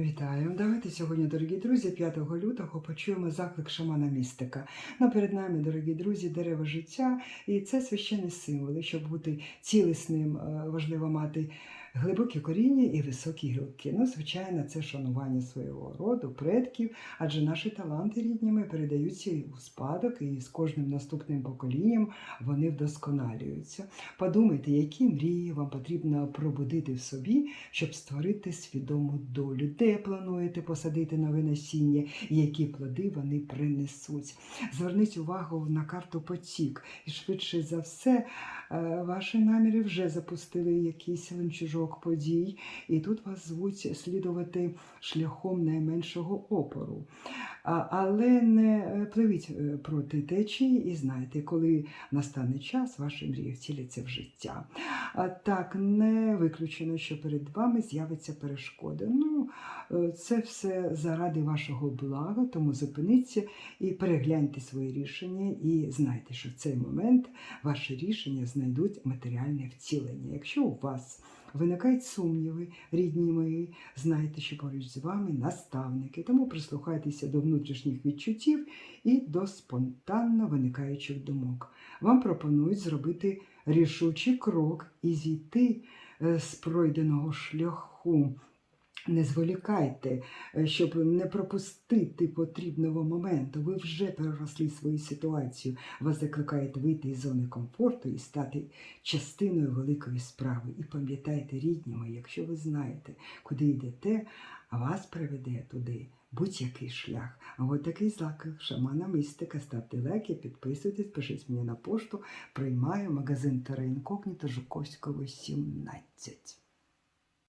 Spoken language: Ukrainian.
Вітаю! Давайте сьогодні, дорогі друзі, 5 лютого почуємо заклик шамана містика. Ну, перед нами, дорогі друзі, дерево життя, і це священні символи. Щоб бути цілісним, е, важливо мати глибокі коріння і високі гілки. Ну, звичайно, це шанування свого роду, предків, адже наші таланти рідніми передаються у спадок, і з кожним наступним поколінням вони вдосконалюються. Подумайте, які мрії вам потрібно пробудити в собі, щоб створити свідому долю, де плануєте посадити нове насіння і які плоди вони принесуть. Зверніть увагу на карту потік, і швидше за все, е, ваші наміри вже запустили якийсь ланцюжок подій, і тут вас звуть слідувати шляхом найменшого опору. Але не е, пливіть е, проти течії і знайте, коли настане час, ваші мрії втіляться в життя. Так, не виключено, що перед вами з'явиться перешкода. Ну, е, це все заради вашого блага, тому зупиніться і перегляньте свої рішення, і знайте, що в цей момент ваші рішення знайдуть матеріальне втілення. Якщо у вас виникають сумніви, рідні мої, знайте, що поруч з вами наставники, тому прислухайтеся до внутрішніх відчуттів і до спонтанно виникаючих думок. Вам пропонують зробити рішучий крок і зійти е, з пройденого шляху. Не зволікайте, е, щоб не пропустити потрібного моменту. Ви вже переросли свою ситуацію. Вас закликають вийти із зони комфорту і стати частиною великої справи. І пам'ятайте, рідні мої, якщо ви знаєте, куди йдете, а вас приведе туди будь-який шлях. А от такий заклик шамана містика. Ставте лайки, підписуйтесь, пишіть мені на пошту. Приймаю магазин Терра Інкогніто Жуковського 17.